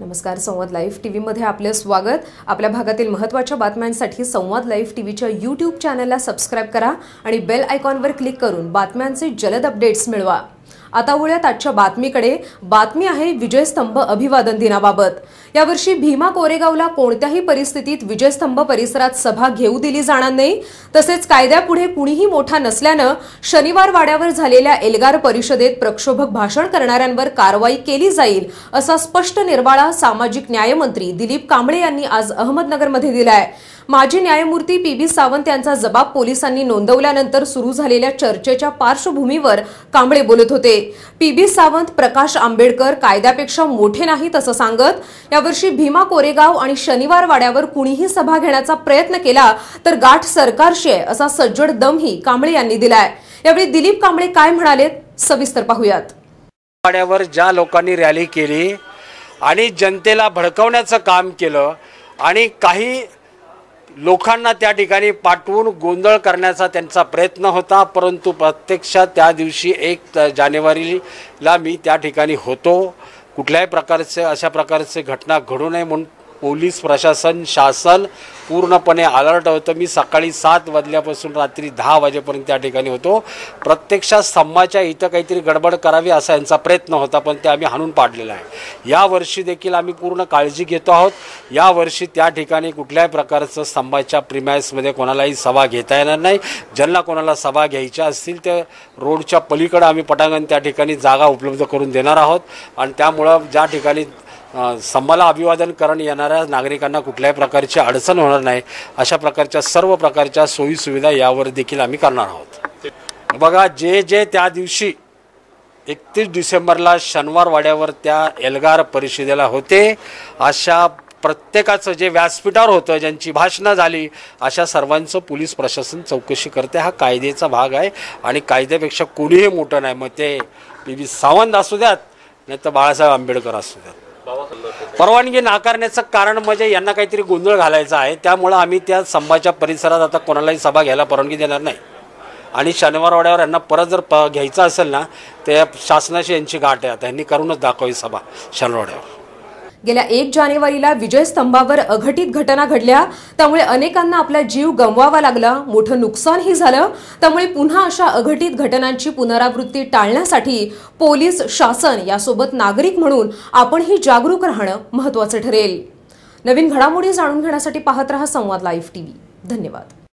नमस्कार संवाद लाईव्ह टीव्हीमध्ये आपले स्वागत. आपल्या भागातील महत्त्वाच्या बातम्यांसाठी संवाद लाईव्ह टीव्हीच्या यूट्यूब चॅनलला सबस्क्राईब करा आणि बेल आयकॉनवर क्लिक करून बातम्यांचे जलद अपडेट्स मिळवा. आता वळूयात आजच्या बातमीकडे. बातमी आहे विजयस्तंभ अभिवादन दिनाबाबत. यावर्षी भीमा कोरेगावला कोणत्याही परिस्थितीत विजयस्तंभ परिसरात सभा घेऊ दिली जाणार नाही. तसेच कायद्यापुढे कुणीही मोठा नसल्यानं शनिवार वाड्यावर झालेल्या एल्गार परिषदेत प्रक्षोभक भाषण करणाऱ्यांवर कारवाई केली जाईल असा स्पष्ट निर्वाळा सामाजिक न्यायमंत्री दिलीप कांबळे यांनी आज अहमदनगरमध्ये दिलाय. माजी न्यायमूर्ती पी बी सावंत यांचा जबाब पोलिसांनी नोंदवल्यानंतर सुरू झालेल्या चर्चेच्या पार्श्वभूमीवर कांबळे बोलत होते. पी बी सावंत प्रकाश आंबेडकर कायद्यापेक्षा मोठे नाहीत असं सांगत यावर्षी भीमा कोरेगाव आणि शनिवार वाड्यावर कुणीही सभा घेण्याचा प्रयत्न केला तर गाठ सरकारशी आहे असा सज्जड दमही कांबळे यांनी दिलाय. यावेळी दिलीप कांबळे काय म्हणाले सविस्तर पाहूयात. वाड्यावर ज्या लोकांनी रॅली केली आणि जनतेला भडकवण्याचं काम केलं आणि काही लोकांना त्या ठिकाणी पाठवून गोंधळ करण्याचा त्यांचा प्रयत्न होता परंतु प्रत्यक्षात त्या दिवशी एक जानेवारीला मी त्या ठिकाणी होतो. कुठल्याही प्रकारचे अशा प्रकारचे घटना घडू नये म्हणून पोलीस प्रशासन शासन पूर्णपणे अलर्ट होतं. मी सकाळी सात वाजल्यापासून रात्री दहा वाजेपर्यंत त्या ठिकाणी होतो. प्रत्यक्षात स्तंभाच्या इथं काहीतरी गडबड करावी असा यांचा प्रयत्न होता पण ते आम्ही हाणून पाडलेलं आहे. यावर्षी देखील आम्ही पूर्ण काळजी घेतो आहोत. यावर्षी त्या ठिकाणी कुठल्याही प्रकारचं स्तंभाच्या प्रिमायसमध्ये कोणालाही सभा घेता येणार नाही. ज्यांना कोणाला सभा घ्यायच्या असतील त्या रोडच्या पलीकडं आम्ही पटांगण त्या ठिकाणी जागा उपलब्ध करून देणार आहोत. आणि त्यामुळं ज्या ठिकाणी संभाला अभिवादन करण येणाऱ्या नागरिकांना कुठल्याही प्रकारची अडचण होणार नाही. अशा प्रकारच्या सर्व प्रकारच्या सोयीसुविधा यावर देखील आम्ही करणार आहोत. बघा जे जे त्या दिवशी एकतीस डिसेंबरला शनिवार वाड्यावर त्या एल्गार परिषदेला होते अशा प्रत्येकाचं जे व्यासपीठावर होतं ज्यांची भाषणं झाली अशा सर्वांचं पोलीस प्रशासन चौकशी करते. हा कायद्याचा भाग आहे आणि कायद्यापेक्षा कोणीही मोठं नाही. मग ते पी बी सावंत असू द्यात नाही तर बाळासाहेब आंबेडकर असू द्यात. परवानगी नाकारण्याचं कारण म्हणजे यांना काहीतरी गोंधळ घालायचा आहे. त्यामुळं आम्ही त्या संभाच्या परिसरात आता कोणालाही सभा घ्यायला परवानगी देणार नाही. आणि शनिवारवाड्यावर यांना परत जर प घ्यायचं असेल ना ते शासनाशी यांची गाठ आहे. आता यांनी करूनच दाखवावी सभा शनिवारवाड्यावर गेल्या एक जानेवारीला विजय स्तंभावर अघटित घटना घडल्या. त्यामुळे अनेकांना आपला जीव गमवावा लागला. मोठं नुकसानही झालं. त्यामुळे पुन्हा अशा अघटित घटनांची पुनरावृत्ती टाळण्यासाठी पोलीस शासन यासोबत नागरिक म्हणून आपणही जागरूक राहणं महत्वाचं ठरेल. नवीन घडामोडी जाणून घेण्यासाठी पाहत रहा संवाद लाईव्ह टीव्ही. धन्यवाद.